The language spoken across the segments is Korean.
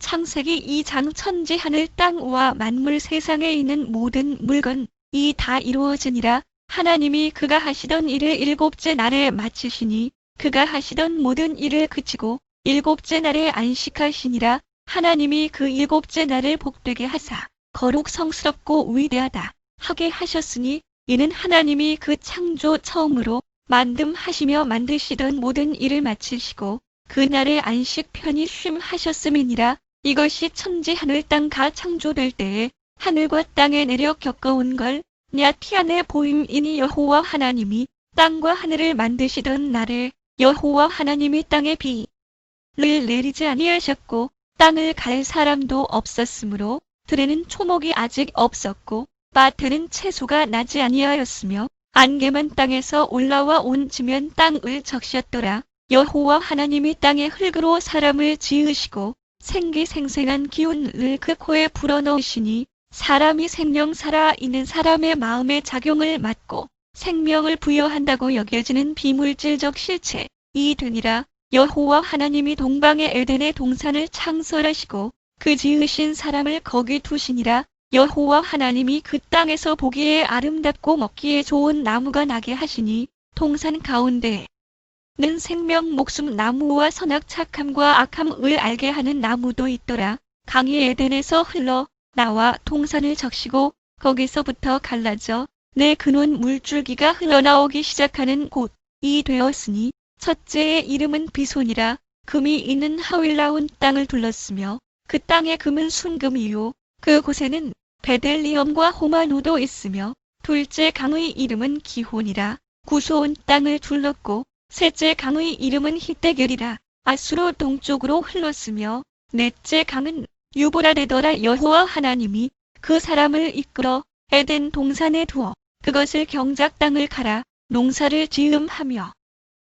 창세기 2장 천지 하늘 땅과 만물 세상에 있는 모든 물건 이 다 이루어지니라. 하나님이 그가 하시던 일을 일곱째 날에 마치시니 그가 하시던 모든 일을 그치고 일곱째 날에 안식하시니라. 하나님이 그 일곱째 날을 복되게 하사 거룩 성스럽고 위대하다 하게 하셨으니 이는 하나님이 그 창조 처음으로 만듦하시며 만드시던 모든 일을 마치시고 그날의 안식 편히 쉼 하셨음이니라 이것이 천지 하늘 땅가 창조될 때에 하늘과 땅에 내려 겪어온 걸 야티안의 보임이니 여호와 하나님이 땅과 하늘을 만드시던 날에 여호와 하나님이 땅에 비를 내리지 아니하셨고 땅을 갈 사람도 없었으므로 들에는 초목이 아직 없었고 밭에는 채소가 나지 아니하였으며 안개만 땅에서 올라와 온 지면 땅을 적셨더라. 여호와 하나님이 땅의 흙으로 사람을 지으시고 생기생생한 기운을 그 코에 불어넣으시니 사람이 생명 살아 있는 사람의 마음의 작용을 맡고 생명을 부여한다고 여겨지는 비물질적 실체 이 되니라 여호와 하나님이 동방의 에덴의 동산을 창설하시고 그 지으신 사람을 거기 두시니라. 여호와 하나님이 그 땅에서 보기에 아름답고 먹기에 좋은 나무가 나게 하시니 동산 가운데에 는 생명 목숨 나무와 선악 착함과 악함을 알게 하는 나무도 있더라. 강이 에덴에서 흘러 나와 동산을 적시고 거기서부터 갈라져 내 근원 물줄기가 흘러나오기 시작하는 곳이 되었으니 첫째의 이름은 비손이라 금이 있는 하윌라운 땅을 둘렀으며 그 땅의 금은 순금이요 그곳에는 베델리엄과 호마노도 있으며 둘째 강의 이름은 기혼이라 구소온 땅을 둘렀고 셋째 강의 이름은 히데겔이라. 아수로 동쪽으로 흘렀으며 넷째 강은 유보라데더라 여호와 하나님이 그 사람을 이끌어 에덴 동산에 두어 그것을 경작 땅을 갈아 농사를 지음하며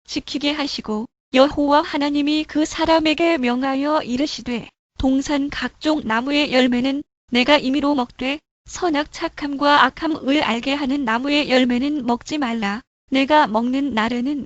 지키게 하시고 여호와 하나님이 그 사람에게 명하여 이르시되 동산 각종 나무의 열매는 내가 임의로 먹되 선악 착함과 악함을 알게 하는 나무의 열매는 먹지 말라. 내가 먹는 날에는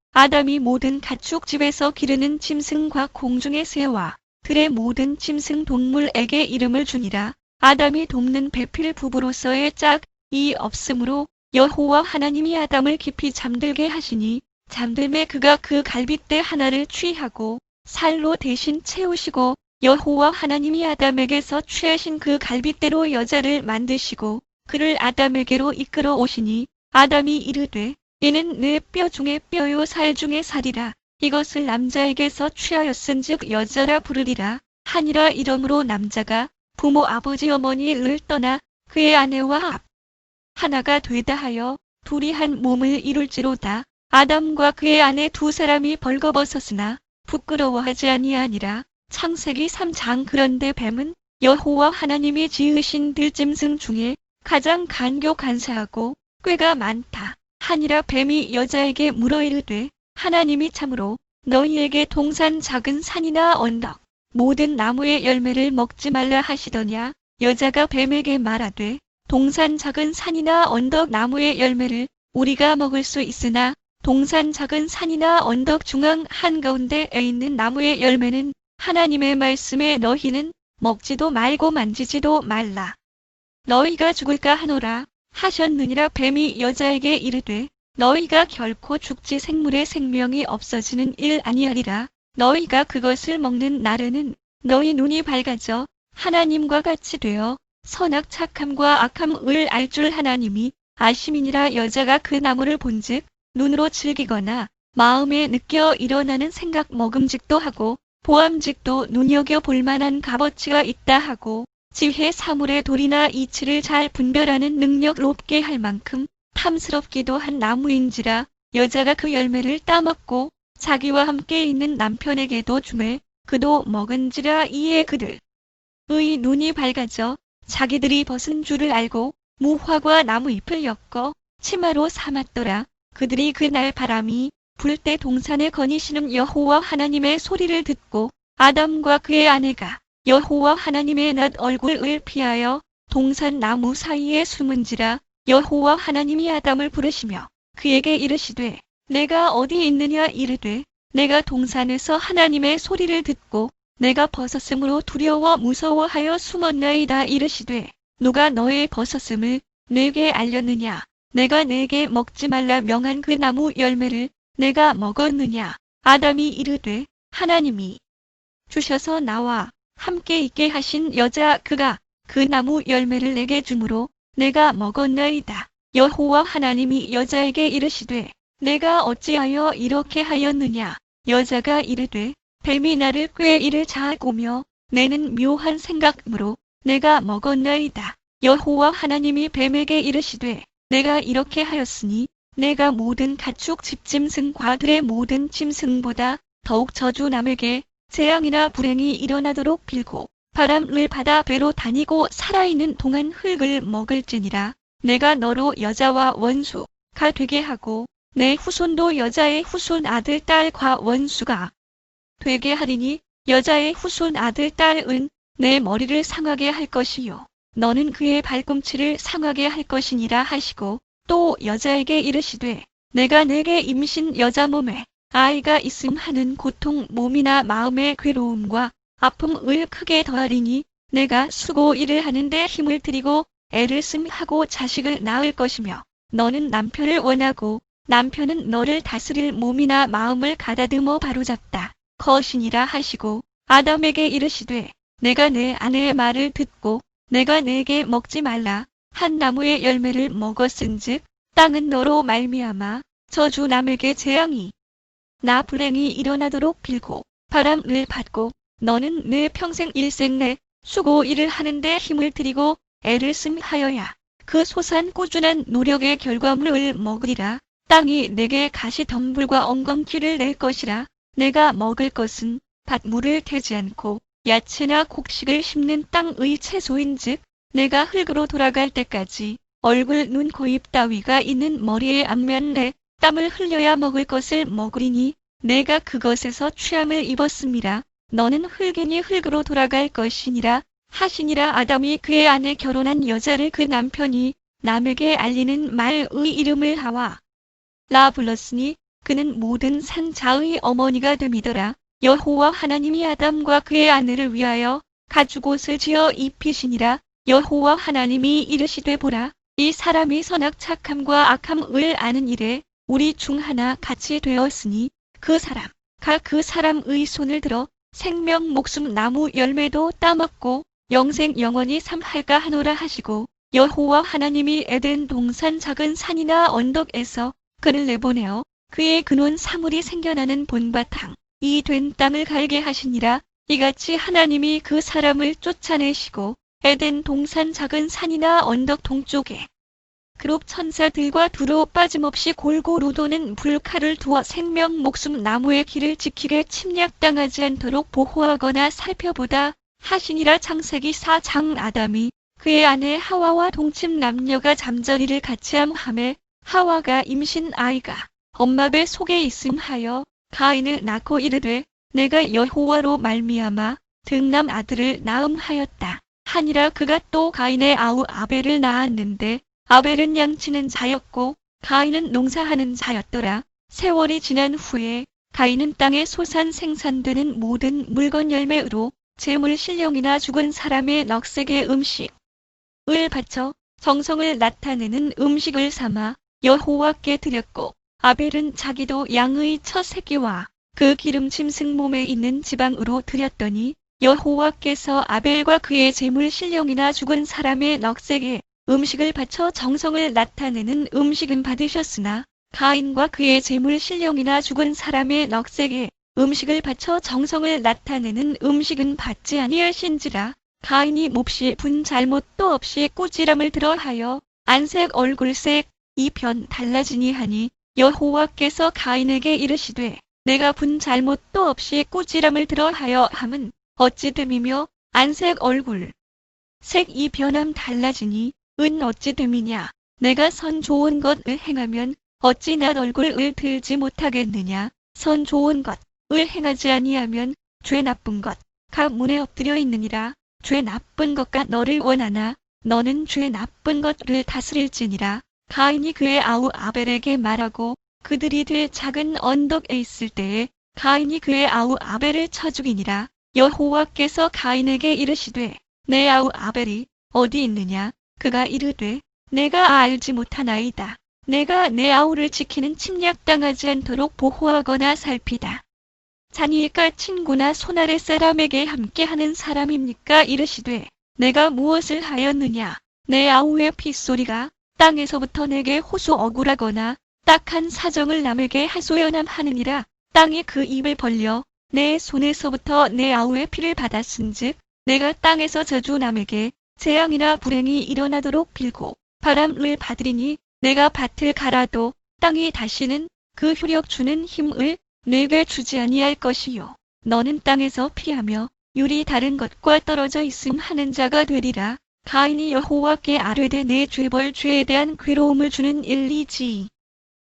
아담이 모든 가축 집에서 기르는 짐승과 공중의 새와 들의 모든 짐승 동물에게 이름을 주니라. 아담이 돕는 배필 부부로서의 짝이 없으므로 여호와 하나님이 아담을 깊이 잠들게 하시니 잠들매 그가 그 갈빗대 하나를 취하고 살로 대신 채우시고 여호와 하나님이 아담에게서 취하신 그 갈빗대로 여자를 만드시고 그를 아담에게로 이끌어 오시니 아담이 이르되 이는 내 뼈 중에 뼈요 살 중에 살이라. 이것을 남자에게서 취하였은즉 여자라 부르리라. 하니라 이러므로 남자가 부모 아버지 어머니를 떠나 그의 아내와 합 하나가 되다 하여 둘이 한 몸을 이룰지로다. 아담과 그의 아내 두 사람이 벌거벗었으나 부끄러워하지 아니하니라. 창세기 3장 그런데 뱀은 여호와 하나님이 지으신 들짐승 중에 가장 간교 간사하고 꾀가 많다. 하니라 뱀이 여자에게 물어 이르되 하나님이 참으로 너희에게 동산 작은 산이나 언덕 모든 나무의 열매를 먹지 말라 하시더냐 여자가 뱀에게 말하되 동산 작은 산이나 언덕 나무의 열매를 우리가 먹을 수 있으나 동산 작은 산이나 언덕 중앙 한가운데에 있는 나무의 열매는 하나님의 말씀에 너희는 먹지도 말고 만지지도 말라. 너희가 죽을까 하노라 하셨느니라 뱀이 여자에게 이르되 너희가 결코 죽지 생물의 생명이 없어지는 일 아니하리라. 너희가 그것을 먹는 날에는 너희 눈이 밝아져 하나님과 같이 되어 선악 착함과 악함을 알 줄 하나님이 아심이니라 여자가 그 나무를 본즉 눈으로 즐기거나 마음에 느껴 일어나는 생각 먹음직도 하고 보암직도 눈여겨 볼 만한 값어치가 있다 하고 지혜 사물의 돌이나 이치를 잘 분별하는 능력 높게 할 만큼 탐스럽기도 한 나무인지라 여자가 그 열매를 따먹고 자기와 함께 있는 남편에게도 주매 그도 먹은지라 이에 그들 의 눈이 밝아져 자기들이 벗은 줄을 알고 무화과 나무 잎을 엮어 치마로 삼았더라. 그들이 그날 바람이 불 때 동산에 거니시는 여호와 하나님의 소리를 듣고 아담과 그의 아내가 여호와 하나님의 낯 얼굴을 피하여 동산 나무 사이에 숨은지라 여호와 하나님이 아담을 부르시며 그에게 이르시되 내가 어디 있느냐 이르되 내가 동산에서 하나님의 소리를 듣고 내가 벗었으므로 두려워 무서워하여 숨었나이다 이르시되 누가 너의 벗었음을 내게 알렸느냐? 내가 내게 먹지 말라 명한 그 나무 열매를 내가 먹었느냐? 아담이 이르되 하나님이 주셔서 나와 함께 있게 하신 여자 그가 그 나무 열매를 내게 주므로 내가 먹었나이다. 여호와 하나님이 여자에게 이르시되 내가 어찌하여 이렇게 하였느냐 여자가 이르되 뱀이 나를 꾀 이를 자고며 내는 묘한 생각으로 내가 먹었나이다. 여호와 하나님이 뱀에게 이르시되 내가 이렇게 하였으니 내가 모든 가축 집짐승과 들의 모든 짐승보다 더욱 저주 남에게 재앙이나 불행이 일어나도록 빌고 바람을 받아 배로 다니고 살아있는 동안 흙을 먹을지니라. 내가 너로 여자와 원수가 되게 하고 내 후손도 여자의 후손 아들 딸과 원수가 되게 하리니 여자의 후손 아들 딸은 내 머리를 상하게 할 것이요. 너는 그의 발꿈치를 상하게 할 것이니라 하시고 또 여자에게 이르시되 내가 내게 임신 여자 몸에 아이가 있음 하는 고통 몸이나 마음의 괴로움과 아픔을 크게 더하리니 내가 수고 일을 하는데 힘을 들이고 애를 씀 하고 자식을 낳을 것이며 너는 남편을 원하고 남편은 너를 다스릴 몸이나 마음을 가다듬어 바로잡다. 거신이라 하시고 아담에게 이르시되 내가 내 아내의 말을 듣고 내가 내게 먹지 말라. 한 나무의 열매를 먹었은즉 땅은 너로 말미암아 저주 남에게 재앙이 나 불행이 일어나도록 빌고 바람을 받고 너는 내 평생 일생 내 수고 일을 하는데 힘을 들이고 애를 씀하여야 그 소산 꾸준한 노력의 결과물을 먹으리라. 땅이 내게 가시 덤불과 엉겅퀴를 낼 것이라. 내가 먹을 것은 밭물을 태지 않고 야채나 곡식을 심는 땅의 채소인즉 내가 흙으로 돌아갈 때까지 얼굴, 눈, 코, 입 따위가 있는 머리의 앞면에 땀을 흘려야 먹을 것을 먹으리니 내가 그것에서 취함을 입었습니다. 너는 흙이니 흙으로 돌아갈 것이니라 하시니라 아담이 그의 아내 결혼한 여자를 그 남편이 남에게 알리는 말의 이름을 하와 라 불렀으니 그는 모든 산자의 어머니가 됨이더라. 여호와 하나님이 아담과 그의 아내를 위하여 가죽옷을 지어 입히시니라. 여호와 하나님이 이르시되 보라. 이 사람이 선악 착함과 악함을 아는 일에 우리 중 하나 같이 되었으니 그 사람, 가 그 사람의 손을 들어 생명 목숨 나무 열매도 따먹고 영생 영원히 삼할까 하노라 하시고 여호와 하나님이 에덴 동산 작은 산이나 언덕에서 그를 내보내어 그의 근원 사물이 생겨나는 본바탕 이 된 땅을 갈게 하시니라. 이같이 하나님이 그 사람을 쫓아내시고 에덴 동산 작은 산이나 언덕 동쪽에 그룹 천사들과 두루 빠짐없이 골고루 도는 불칼을 두어 생명 목숨 나무의 길을 지키게 침략당하지 않도록 보호하거나 살펴보다 하시니라 창세기 4장 아담이 그의 아내 하와와 동침 남녀가 잠자리를 같이 함함에 하와가 임신 아이가 엄마 배 속에 있음 하여 가인을 낳고 이르되 내가 여호와로 말미암아 등남 아들을 낳음하였다. 하니라 그가 또 가인의 아우 아벨을 낳았는데 아벨은 양치는 자였고 가인은 농사하는 자였더라. 세월이 지난 후에 가인은 땅에 소산 생산되는 모든 물건 열매로 재물 신령이나 죽은 사람의 넉색의 음식을 바쳐 정성을 나타내는 음식을 삼아 여호와께 드렸고 아벨은 자기도 양의 첫 새끼와 그 기름짐 승몸에 있는 지방으로 드렸더니 여호와께서 아벨과 그의 재물 신령이나 죽은 사람의 넉색에 음식을 바쳐 정성을 나타내는 음식은 받으셨으나 가인과 그의 재물 신령이나 죽은 사람의 넉색에 음식을 바쳐 정성을 나타내는 음식은 받지 아니하신지라 가인이 몹시 분 잘못도 없이 꾸지람을 들어하여 안색 얼굴색 이편 달라지니 하니 여호와께서 가인에게 이르시되 내가 분 잘못도 없이 꾸지람을 들어하여 함은 어찌 됨이며 안색 얼굴. 색이 변함 달라지니 은 어찌 됨이냐. 내가 선 좋은 것을 행하면 어찌 낯 얼굴을 들지 못하겠느냐. 선 좋은 것을 행하지 아니하면 죄 나쁜 것가 문에 엎드려 있느니라. 죄 나쁜 것과 너를 원하나 너는 죄 나쁜 것을 다스릴지니라. 가인이 그의 아우 아벨에게 말하고 그들이 들 작은 언덕에 있을 때에 가인이 그의 아우 아벨을 쳐 죽이니라. 여호와께서 가인에게 이르시되 내 아우 아벨이 어디 있느냐? 그가 이르되 내가 알지 못하나이다. 내가 내 아우를 지키는 침략당하지 않도록 보호하거나 살피다. 자니까 친구나 손아래 사람에게 함께하는 사람입니까? 이르시되 내가 무엇을 하였느냐? 내 아우의 핏소리가 땅에서부터 내게 호소 억울하거나 딱한 사정을 남에게 하소연함 하느니라. 땅이 그 입을 벌려 내 손에서부터 내 아우의 피를 받았은즉 내가 땅에서 저주 남에게 재앙이나 불행이 일어나도록 빌고 바람을 받으리니 내가 밭을 갈아도 땅이 다시는 그 효력 주는 힘을 내게 주지 아니할 것이요. 너는 땅에서 피하며 유리 다른 것과 떨어져 있음 하는 자가 되리라. 가인이 여호와께 아뢰되 내 죄벌 죄에 대한 괴로움을 주는 일리지.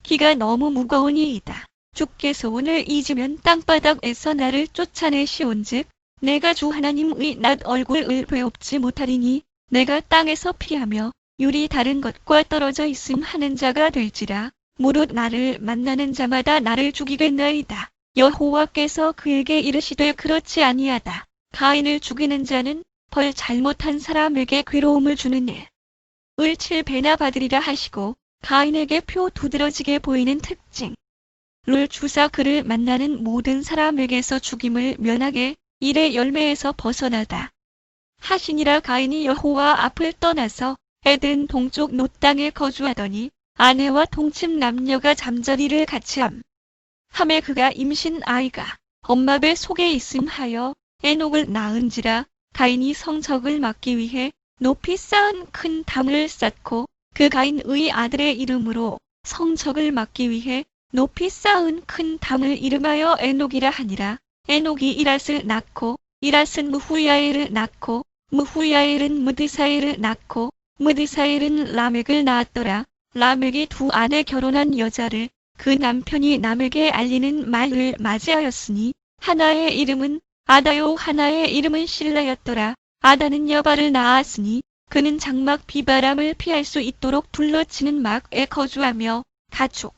기가 너무 무거우니이다. 주께서 오늘 잊으면 땅바닥에서 나를 쫓아내시온즉 내가 주 하나님의 낯 얼굴을 배웁지 못하리니 내가 땅에서 피하며 유리 다른 것과 떨어져 있음 하는 자가 될지라 무릇 나를 만나는 자마다 나를 죽이겠나이다. 여호와께서 그에게 이르시되 그렇지 아니하다. 가인을 죽이는 자는 벌 잘못한 사람에게 괴로움을 주는 일. 을 칠 배나 받으리라 하시고 가인에게 표 두드러지게 보이는 특징. 를 주사 그를 만나는 모든 사람에게서 죽임을 면하게 일의 열매에서 벗어나다. 하시니라 가인이 여호와 앞을 떠나서 에덴 동쪽 노 땅에 거주하더니 아내와 동침 남녀가 잠자리를 같이 함. 함에 그가 임신 아이가 엄마 배 속에 있음 하여 에녹을 낳은지라 가인이 성적을 막기 위해 높이 쌓은 큰 담을 쌓고 그 가인의 아들의 이름으로 성적을 막기 위해 높이 쌓은 큰 담을 이름하여 에녹이라 하니라. 에녹이 이랏을 낳고 이랏은 무후야엘을 낳고 무후야엘은 무드사엘을 낳고 무드사엘은 라멕을 낳았더라. 라멕이 두 아내 결혼한 여자를 그 남편이 남에게 알리는 말을 맞이하였으니 하나의 이름은 아다요 하나의 이름은 신라였더라. 아다는 여바를 낳았으니 그는 장막 비바람을 피할 수 있도록 둘러치는 막에 거주하며 가축.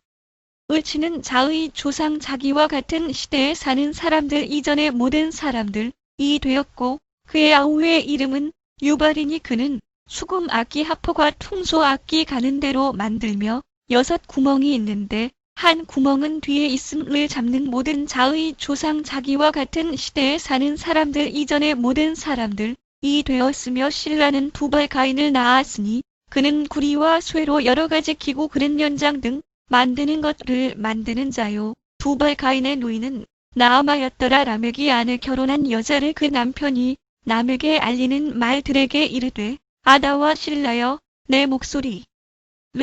을치는 자의 조상 자기와 같은 시대에 사는 사람들 이전의 모든 사람들 이 되었고 그의 아우의 이름은 유발이니 그는 수금 악기 하포과 퉁소 악기 가는 대로 만들며 여섯 구멍이 있는데 한 구멍은 뒤에 있음을 잡는 모든 자의 조상 자기와 같은 시대에 사는 사람들 이전의 모든 사람들 이 되었으며 신라는 두발 가인을 낳았으니 그는 구리와 쇠로 여러 가지 기구 그릇 연장 등 만드는 것을 만드는 자요. 두발 가인의 누이는 나아마였더라 라멕이 아내 결혼한 여자를 그 남편이 남에게 알리는 말들에게 이르되 아다와 신라여 내 목소리를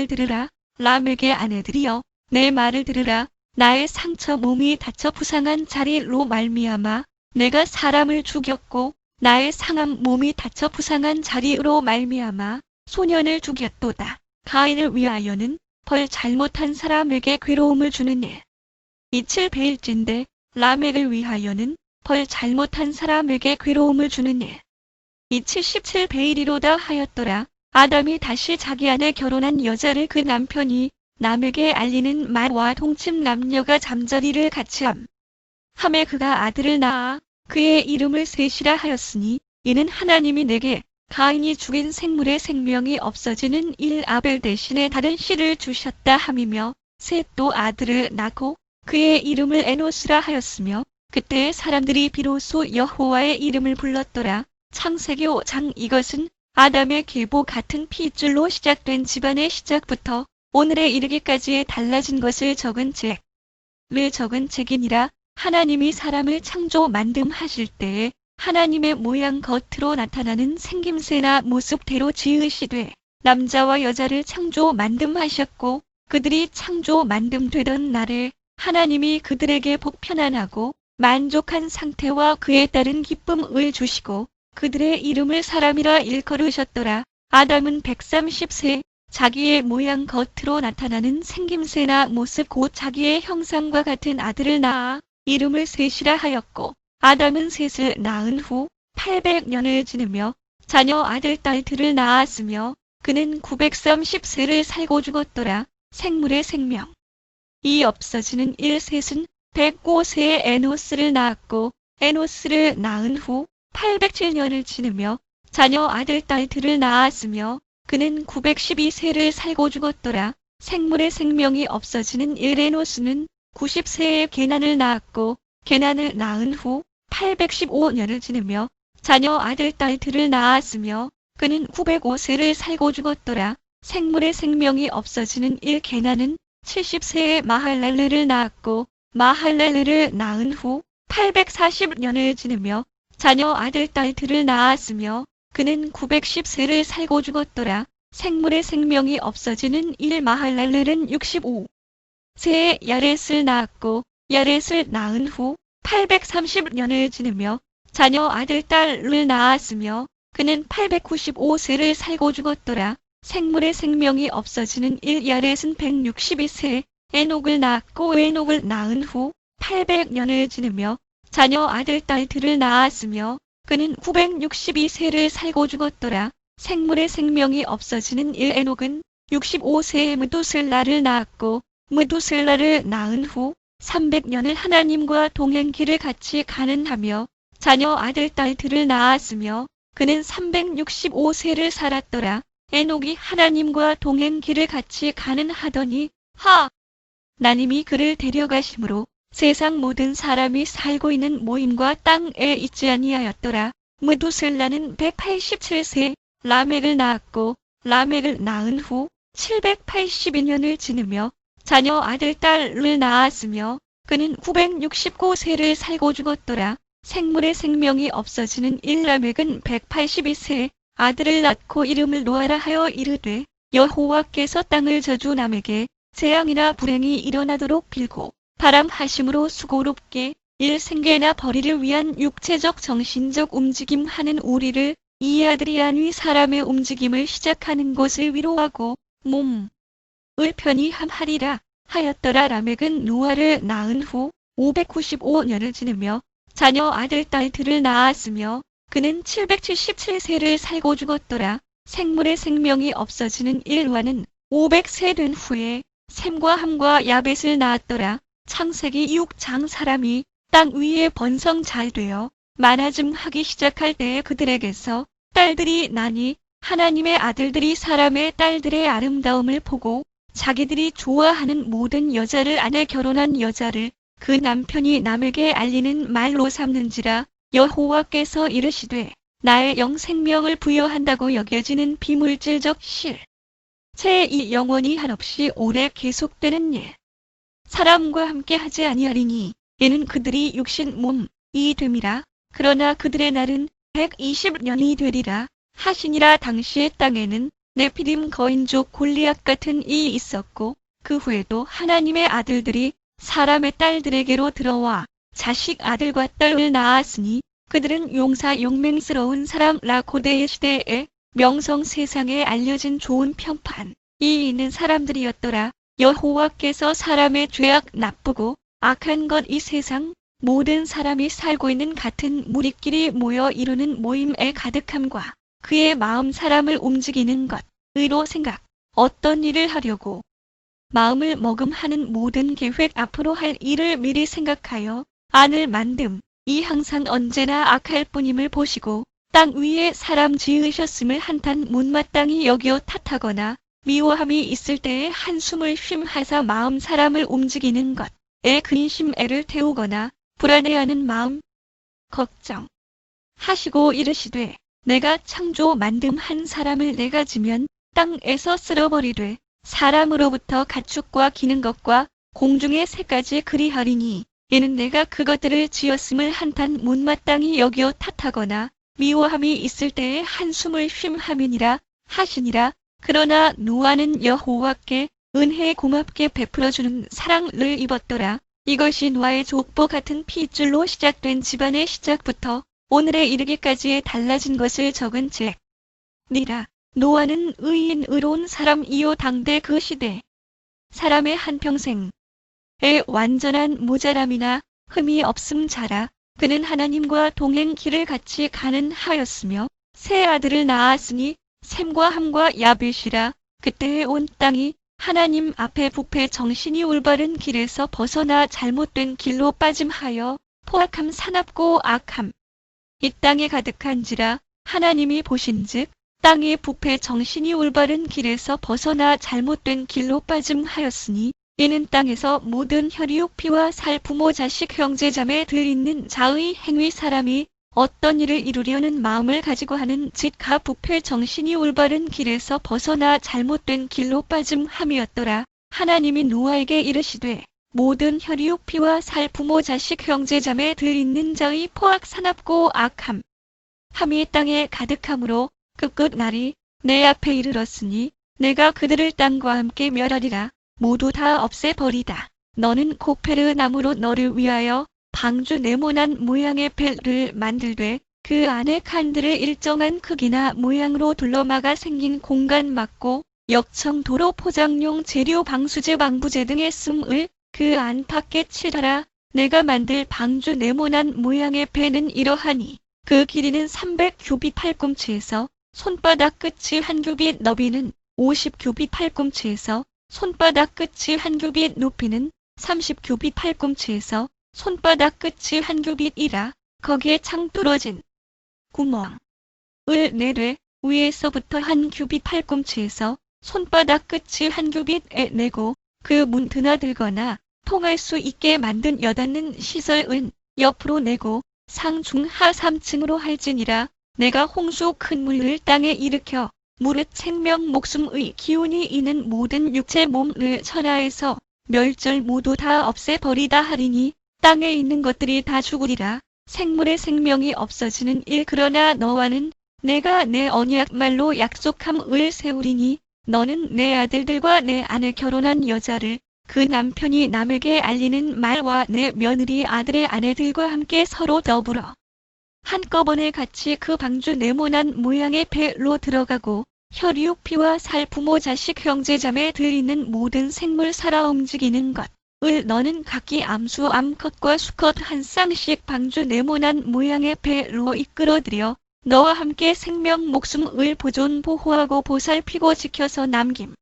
들으라 라멕의 아내들이여 내 말을 들으라 나의 상처 몸이 다쳐 부상한 자리로 말미암아 내가 사람을 죽였고 나의 상함 몸이 다쳐 부상한 자리로 말미암아 소년을 죽였도다. 가인을 위하여는 벌 잘못한 사람에게 괴로움을 주는 일. 이칠 베일진데 라멕을 위하여는 벌 잘못한 사람에게 괴로움을 주는 일. 이칠 십칠 베일이로다 하였더라. 아담이 다시 자기 안에 결혼한 여자를 그 남편이 남에게 알리는 말과 동침 남녀가 잠자리를 같이 함. 함에 그가 아들을 낳아 그의 이름을 셋이라 하였으니 이는 하나님이 내게 가인이 죽인 생물의 생명이 없어지는 일 아벨 대신에 다른 씨를 주셨다 함이며 셋도 아들을 낳고 그의 이름을 에노스라 하였으며 그때 사람들이 비로소 여호와의 이름을 불렀더라. 창세기 5장 이것은 아담의 계보 같은 피줄로 시작된 집안의 시작부터 오늘에 이르기까지의 달라진 것을 적은 책. 를 적은 책이니라 하나님이 사람을 창조 만듦하실 때에 하나님의 모양 겉으로 나타나는 생김새나 모습대로 지으시되 남자와 여자를 창조 만듦하셨고 그들이 창조 만듦되던 날에 하나님이 그들에게 복편안하고 만족한 상태와 그에 따른 기쁨을 주시고 그들의 이름을 사람이라 일컬으셨더라. 아담은 130세, 자기의 모양 겉으로 나타나는 생김새나 모습 곧 자기의 형상과 같은 아들을 낳아 이름을 셋이라 하였고 아담은 셋을 낳은 후 800년을 지내며 자녀 아들 딸들을 낳았으며 그는 930세를 살고 죽었더라. 생물의 생명. 이 없어지는 1셋은 105세에 에노스를 낳았고 에노스를 낳은 후 807년을 지내며 자녀 아들 딸들을 낳았으며 그는 912세를 살고 죽었더라. 생물의 생명이 없어지는 일에노스는 90세에 게난을 낳았고 게난을 낳은 후 815년을 지내며 자녀 아들 딸들을 낳았으며 그는 905세를 살고 죽었더라. 생물의 생명이 없어지는 일 게난은 70세에 마할랄르를 낳았고 마할랄르를 낳은 후 840년을 지내며 자녀 아들 딸들을 낳았으며 그는 910세를 살고 죽었더라. 생물의 생명이 없어지는 일 마할랄르는 65세에 야렛을 낳았고 야렛을 낳은 후 830년을 지내며 자녀 아들 딸을 낳았으며 그는 895세를 살고 죽었더라. 생물의 생명이 없어지는 일 야렛은 162세 에녹을 낳았고 에녹을 낳은 후 800년을 지내며 자녀 아들 딸들을 낳았으며 그는 962세를 살고 죽었더라. 생물의 생명이 없어지는 일 에녹은 65세에 무두슬라를 낳았고 무두슬라를 낳은 후 300년을 하나님과 동행길을 같이 가는 하며 자녀 아들 딸들을 낳았으며 그는 365세를 살았더라. 에녹이 하나님과 동행길을 같이 가는 하더니 하 나님이 그를 데려가심으로 세상 모든 사람이 살고 있는 모임과 땅에 있지 아니하였더라. 무두슬라는 187세 라멕을 낳았고 라멕을 낳은 후 782년을 지내며 자녀 아들 딸을 낳았으며 그는 969세를 살고 죽었더라. 생물의 생명이 없어지는 일라멕은 182세 아들을 낳고 이름을 노아라 하여 이르되 여호와께서 땅을 저주 남에게 재앙이나 불행이 일어나도록 빌고 바람하심으로 수고롭게 일생계나 벌이를 위한 육체적 정신적 움직임 하는 우리를 이 아들이 안위 사람의 움직임을 시작하는 것을 위로하고 몸 을 편히 함하리라 하였더라 라멕은 노아를 낳은 후 595년을 지내며 자녀 아들 딸들을 낳았으며 그는 777세를 살고 죽었더라. 생물의 생명이 없어지는 일화는 500세 된 후에 샘과 함과 야벳을 낳았더라. 창세기 6장 사람이 땅 위에 번성 잘 되어 많아짐 하기 시작할 때에 그들에게서 딸들이 나니 하나님의 아들들이 사람의 딸들의 아름다움을 보고 자기들이 좋아하는 모든 여자를 아내 결혼한 여자를 그 남편이 남에게 알리는 말로 삼는지라 여호와께서 이르시되 나의 영생명을 부여한다고 여겨지는 비물질적 실. 제2 영원히 한없이 오래 계속되는 일. 사람과 함께 하지 아니하리니 이는 그들이 육신 몸이 됨이라. 그러나 그들의 날은 120년이 되리라. 하시니라 당시의 땅에는 네피림 거인족 골리앗 같은 이 있었고 그 후에도 하나님의 아들들이 사람의 딸들에게로 들어와 자식 아들과 딸을 낳았으니 그들은 용사 용맹스러운 사람 라고대의 시대에 명성 세상에 알려진 좋은 평판 이 있는 사람들이었더라. 여호와께서 사람의 죄악 나쁘고 악한 것 이 세상 모든 사람이 살고 있는 같은 무리끼리 모여 이루는 모임에 가득함과 그의 마음 사람을 움직이는 것, 의로 생각, 어떤 일을 하려고 마음을 머금하는 모든 계획 앞으로 할 일을 미리 생각하여 안을 만듦, 이 항상 언제나 악할 뿐임을 보시고 땅 위에 사람 지으셨음을 한탄 못마땅히 여겨 탓하거나 미워함이 있을 때에 한숨을 쉼하사 마음 사람을 움직이는 것에 근심 애를 태우거나 불안해하는 마음 걱정 하시고 이르시되 내가 창조 만듦 한 사람을 내가 지면 땅에서 쓸어버리되 사람으로부터 가축과 기는 것과 공중의 새까지 그리하리니 이는 내가 그것들을 지었음을 한탄 못마땅히 여겨 탓하거나 미워함이 있을 때에 한숨을 쉼함이니라 하시니라 그러나 노아는 여호와께 은혜 고맙게 베풀어주는 사랑을 입었더라. 이것이 노아의 족보 같은 핏줄로 시작된 집안의 시작부터 오늘에 이르기까지의 달라진 것을 적은 책. 니라. 노아는 의인 의로운 사람이요 당대 그 시대. 사람의 한평생에 완전한 모자람이나 흠이 없음 자라. 그는 하나님과 동행 길을 같이 가는 하였으며 새 아들을 낳았으니 샘과 함과 야벳이라 그때의 온 땅이 하나님 앞에 부패 정신이 올바른 길에서 벗어나 잘못된 길로 빠짐하여 포악함 사납고 악함 이 땅에 가득한지라 하나님이 보신즉 땅의 부패 정신이 올바른 길에서 벗어나 잘못된 길로 빠짐하였으니 이는 땅에서 모든 혈육 피와 살 부모 자식 형제 자매 들 있는 자의 행위 사람이 어떤 일을 이루려는 마음을 가지고 하는 짓가 부패 정신이 올바른 길에서 벗어나 잘못된 길로 빠짐함이었더라. 하나님이 노아에게 이르시되 모든 혈육 피와 살 부모 자식 형제 자매 들 있는 자의 포악 사납고 악함 함이 땅에 가득함으로 그 끝날이 내 앞에 이르렀으니 내가 그들을 땅과 함께 멸하리라 모두 다 없애버리다. 너는 코페르 나무로 너를 위하여 방주 네모난 모양의 배를 만들되 그 안에 칸들을 일정한 크기나 모양으로 둘러막아 생긴 공간 막고 역청 도로 포장용 재료 방수제 방부제 등의 씀을 그 안팎에 칠하라. 내가 만들 방주 네모난 모양의 배는 이러하니 그 길이는 300규빗 팔꿈치에서 손바닥 끝이 한 규빗 너비는 50규빗 팔꿈치에서 손바닥 끝이 한 규빗 높이는 30규빗 팔꿈치에서 손바닥 끝이 한 규빗이라 거기에 창 뚫어진 구멍을 내되 위에서부터 한 규빗 팔꿈치에서 손바닥 끝이 한 규빗에 내고 그 문 드나들거나 통할 수 있게 만든 여닫는 시설은 옆으로 내고 상중하 3층으로 할지니라 내가 홍수 큰 물을 땅에 일으켜 무릇 생명 목숨의 기운이 있는 모든 육체 몸을 천하에서 멸절 모두 다 없애버리다 하리니 땅에 있는 것들이 다 죽으리라. 생물의 생명이 없어지는 일 그러나 너와는 내가 내 언약 말로 약속함을 세우리니 너는 내 아들들과 내 아내 결혼한 여자를 그 남편이 남에게 알리는 말과 내 며느리 아들의 아내들과 함께 서로 더불어 한꺼번에 같이 그 방주 네모난 모양의 배로 들어가고 혈육 피와 살 부모 자식 형제 자매 들 있는 모든 생물 살아 움직이는 것 을 너는 각기 암수 암컷과 수컷 한 쌍씩 방주 네모난 모양의 배로 이끌어들여 너와 함께 생명 목숨을 보존 보호하고 보살피고 지켜서 남김.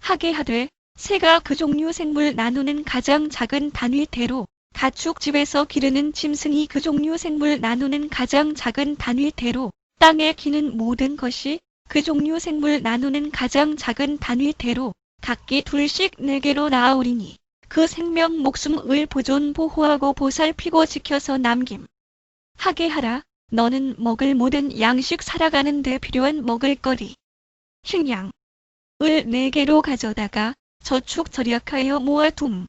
하게 하되 새가 그 종류 생물 나누는 가장 작은 단위대로 가축집에서 기르는 짐승이 그 종류 생물 나누는 가장 작은 단위대로 땅에 기는 모든 것이 그 종류 생물 나누는 가장 작은 단위대로 각기 둘씩 네 개로 나아오리니 그 생명 목숨을 보존 보호하고 보살피고 지켜서 남김. 하게 하라. 너는 먹을 모든 양식 살아가는 데 필요한 먹을거리. 식량을 네 개로 가져다가 저축 절약하여 모아둠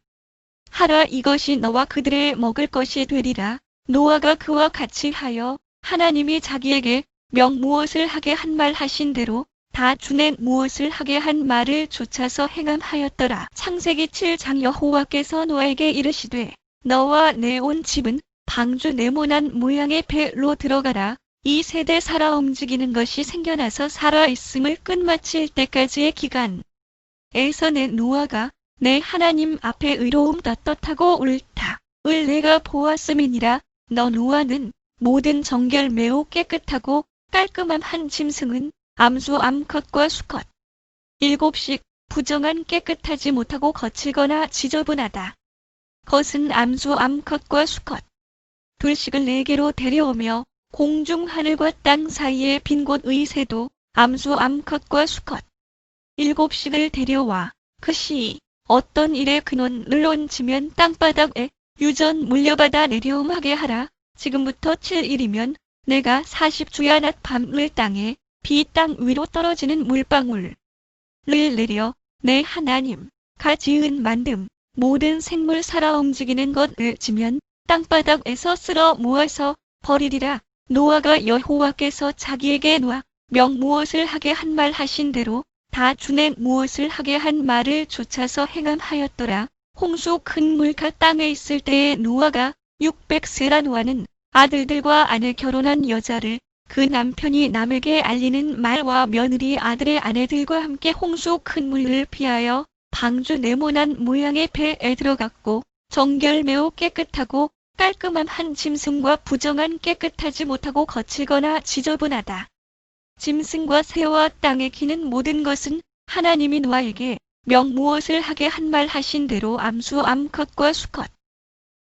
하라 이것이 너와 그들의 먹을 것이 되리라 노아가 그와 같이 하여 하나님이 자기에게 명 무엇을 하게 한 말 하신 대로 다 주내 무엇을 하게 한 말을 쫓아서 행함하였더라. 창세기 7장 여호와께서 노아에게 이르시되 너와 내 온 집은 방주 네모난 모양의 배로 들어가라. 이 세대 살아 움직이는 것이 생겨나서 살아 있음을 끝마칠 때까지의 기간. 에서 내 노아가 내 하나님 앞에 의로움 떳떳하고 옳다. 을 내가 보았음이니라. 너 노아는 모든 정결 매우 깨끗하고 깔끔한 한 짐승은 암수 암컷과 수컷. 일곱씩 부정한 깨끗하지 못하고 거칠거나 지저분하다. 겉은 암수 암컷과 수컷. 둘씩을 네 개로 데려오며 공중 하늘과 땅 사이의 빈 곳의 새도 암수 암컷과 수컷. 일곱씩을 데려와 그시 어떤 일에 근원을 얹으면 땅바닥에 유전 물려받아 내려움하게 하라. 지금부터 7일이면 내가 40주야 낮 밤을 땅에 비 땅 위로 떨어지는 물방울을 내려 내 하나님 가 지은 만듦 모든 생물 살아 움직이는 것을 지면 땅바닥에서 쓸어 모아서 버리리라 노아가 여호와께서 자기에게 놓아 명 무엇을 하게 한 말 하신 대로 다 주내 무엇을 하게 한 말을 쫓아서 행함하였더라 홍수 큰 물가 땅에 있을 때에 노아가 600세라 노아는 아들들과 아내 결혼한 여자를 그 남편이 남에게 알리는 말과 며느리 아들의 아내들과 함께 홍수 큰 물을 피하여 방주 네모난 모양의 배에 들어갔고 정결 매우 깨끗하고 깔끔한 한 짐승과 부정한 깨끗하지 못하고 거칠거나 지저분하다. 짐승과 새와 땅에 기는 모든 것은 하나님이 노아에게 명 무엇을 하게 한 말 하신 대로 암수 암컷과 수컷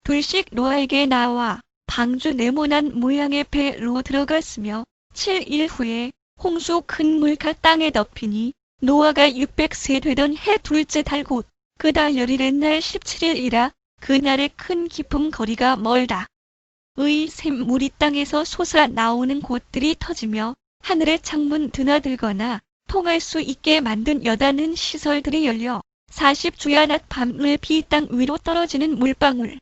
둘씩 노아에게 나와 방주 네모난 모양의 배로 들어갔으며 7일 후에 홍수 큰 물가 땅에 덮이니 노아가 600세 되던 해 둘째 달 곧 그 달 열일의 날 17일이라 그날의 큰 깊음 거리가 멀다. 의 샘물이 땅에서 솟아 나오는 곳들이 터지며 하늘의 창문 드나들거나 통할 수 있게 만든 여다는 시설들이 열려 40주야 낮 밤을 비 땅 위로 떨어지는 물방울.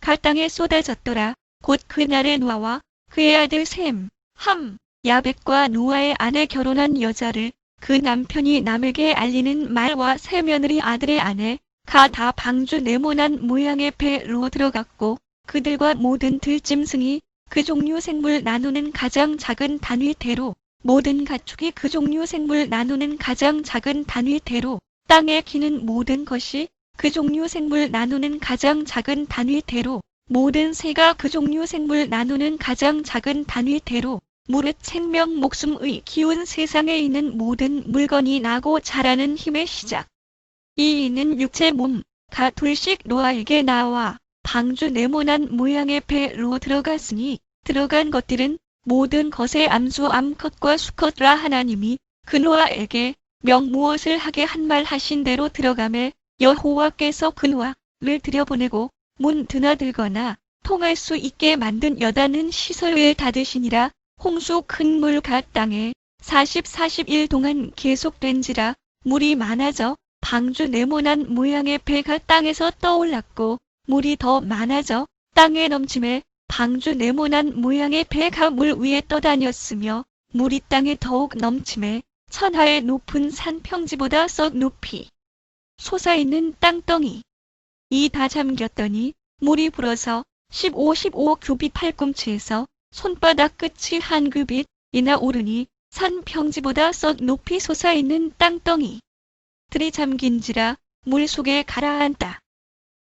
갈 땅에 쏟아졌더라. 곧 그날의 노아와 그의 아들 셈, 함, 야벳과 노아의 아내 결혼한 여자를 그 남편이 남에게 알리는 말과 세 며느리 아들의 아내 가 다 방주 네모난 모양의 배로 들어갔고 그들과 모든 들짐승이 그 종류 생물 나누는 가장 작은 단위대로 모든 가축이 그 종류 생물 나누는 가장 작은 단위대로 땅에 기는 모든 것이 그 종류 생물 나누는 가장 작은 단위대로 모든 새가 그 종류 생물 나누는 가장 작은 단위대로 무릇 생명 목숨의 기운 세상에 있는 모든 물건이 나고 자라는 힘의 시작. 이 있는 육체 몸 가 둘씩 노아에게 나와 방주 네모난 모양의 배로 들어갔으니 들어간 것들은 모든 것의 암수 암컷과 수컷라 하나님이 그 노아에게 명 무엇을 하게 한 말 하신 대로 들어감에 여호와께서 그 노아를 들여보내고 문 드나들거나 통할 수 있게 만든 여다는 시설을 닫으시니라. 홍수 큰 물가 땅에 40, 40일 동안 계속된지라. 물이 많아져 방주 네모난 모양의 배가 땅에서 떠올랐고 물이 더 많아져 땅에 넘침에 방주 네모난 모양의 배가 물 위에 떠다녔으며 물이 땅에 더욱 넘침에 천하의 높은 산 평지보다 썩 높이 솟아있는 땅덩이 이 다 잠겼더니 물이 불어서 15, 15 규빗 팔꿈치에서 손바닥 끝이 한 규빗 이나 오르니 산 평지보다 썩 높이 솟아있는 땅덩이 들이 잠긴지라 물 속에 가라앉다.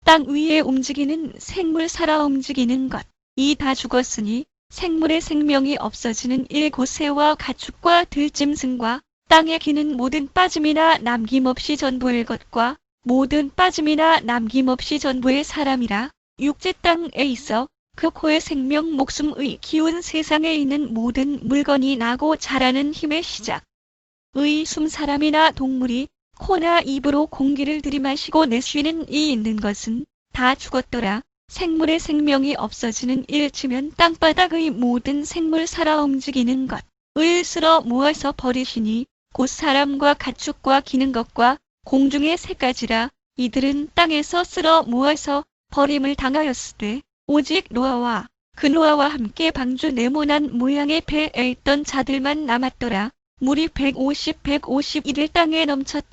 땅 위에 움직이는 생물 살아 움직이는 것. 이 다 죽었으니 생물의 생명이 없어지는 일곳새와 가축과 들짐승과 땅에 기는 모든 빠짐이나 남김없이 전부의 것과 모든 빠짐이나 남김없이 전부의 사람이라 육지 땅에 있어 그 코의 생명 목숨의 기운 세상에 있는 모든 물건이 나고 자라는 힘의 시작. 의 숨 사람이나 동물이 코나 입으로 공기를 들이마시고 내쉬는 이 있는 것은 다 죽었더라. 생물의 생명이 없어지는 일치면 땅바닥의 모든 생물 살아 움직이는 것. 을 쓸어 모아서 버리시니 곧 사람과 가축과 기는 것과 공중의 새까지라 이들은 땅에서 쓸어 모아서 버림을 당하였으되 오직 노아와 그 노아와 함께 방주 네모난 모양의 배에 있던 자들만 남았더라. 물이 150, 151일 땅에 넘쳤다.